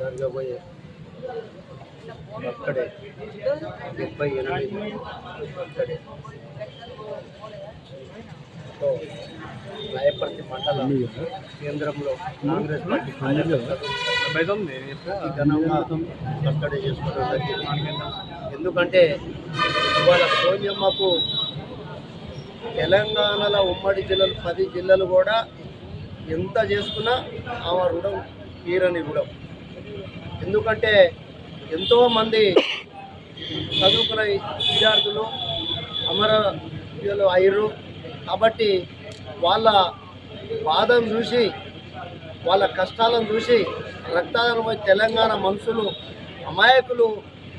జరగబోయే బర్త్డే డెబ్బై ఎనిమిది సో రాయపర్తి మండల కేంద్రంలో కాంగ్రెస్ పార్టీ ఘనంగా బర్త్డే చేసుకోవడం జరిగింది. ఎందుకంటే ఇవాళ సోనియమ్మకు తెలంగాణలో ఉమ్మడి జిల్లాలు పది జిల్లాలు కూడా ఎంత చేసుకున్నా ఆమె రుణం తీరని రుణం. ఎందుకంటే ఎంతోమంది చదువుకున్న విద్యార్థులు అమరవీయులు అయ్యారు. కాబట్టి వాళ్ళ బాధను చూసి వాళ్ళ కష్టాలను చూసి రక్తాలను తెలంగాణ మనుషులు అమాయకులు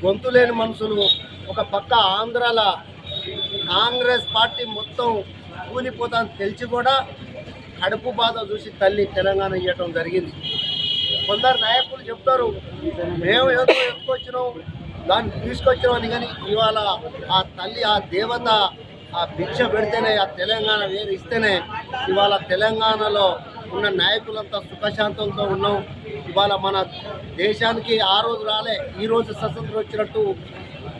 గొంతు లేని మనుషులు ఒక పక్క ఆంధ్రాల కాంగ్రెస్ పార్టీ మొత్తం కూలిపోతాను తెలిసి కూడా కడుపు బాధ చూసి తల్లి తెలంగాణ ఇవ్వటం జరిగింది. కొందరు నాయకులు చెప్తారు మేము ఏదో ఎత్తుకొచ్చినాం దాన్ని తీసుకొచ్చినామని కానీ ఇవాళ ఆ తల్లి ఆ దేవత ఆ భిక్ష పెడితేనే ఆ తెలంగాణ వేరు ఇస్తేనే ఇవాళ తెలంగాణలో ఉన్న నాయకులంతా సుఖశాంతంతో ఉన్నాం. ఇవాళ మన దేశానికి ఆ రోజు రాలే ఈ రోజు స్వతంత్రం వచ్చినట్టు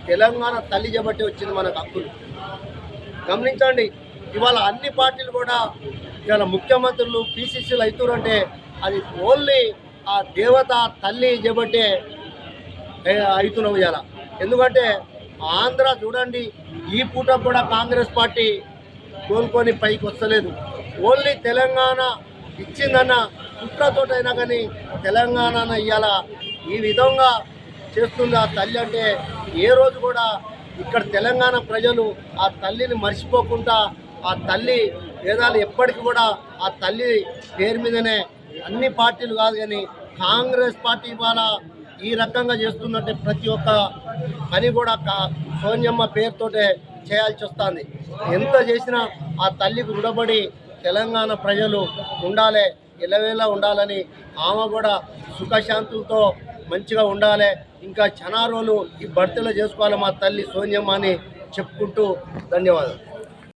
తెలంగాణ తల్లి చేపట్టి వచ్చింది మనకు హక్కులు గమనించండి ఇవాళ అన్ని పార్టీలు కూడా ఇవాళ ముఖ్యమంత్రులు పీసీసీలు అవుతారంటే అది ఓన్లీ ఆ దేవత తల్లి చేపట్టే ఏ, అవుతున్నాం ఇవాళ ఎందుకంటే ఆంధ్ర చూడండి ఈ పూట కూడా కాంగ్రెస్ పార్టీ కోలుకొని పైకి వస్తలేదు. ఓన్లీ తెలంగాణ ఇచ్చిందన్న కుట్రతోటైనా కానీ తెలంగాణ ఇవాళ ఈ విధంగా చేస్తుంది ఆ తల్లి అంటే ఏ రోజు కూడా ఇక్కడ తెలంగాణ ప్రజలు ఆ తల్లిని మర్చిపోకుండా ఆ తల్లి వేదాలు ఎప్పటికీ కూడా ఆ తల్లి పేరు మీదనే అన్ని పార్టీలు కాదు కానీ కాంగ్రెస్ పార్టీ ఇవాళ ఈ రకంగా చేస్తున్నట్టే ప్రతి ఒక్క పని కూడా సోనియమ్మ పేరుతోటే చేయాల్సి వస్తుంది. ఎంత చేసినా ఆ తల్లికి రుణపడి తెలంగాణ ప్రజలు ఉండాలి ఎలవేలా ఉండాలని ఆమె కూడా సుఖశాంతులతో మంచిగా ఉండాలి ఇంకా చనారోలు ఈ భర్తలో చేసుకోవాలి మా తల్లి సోనియమ్మ అని చెప్పుకుంటూ ధన్యవాదాలు.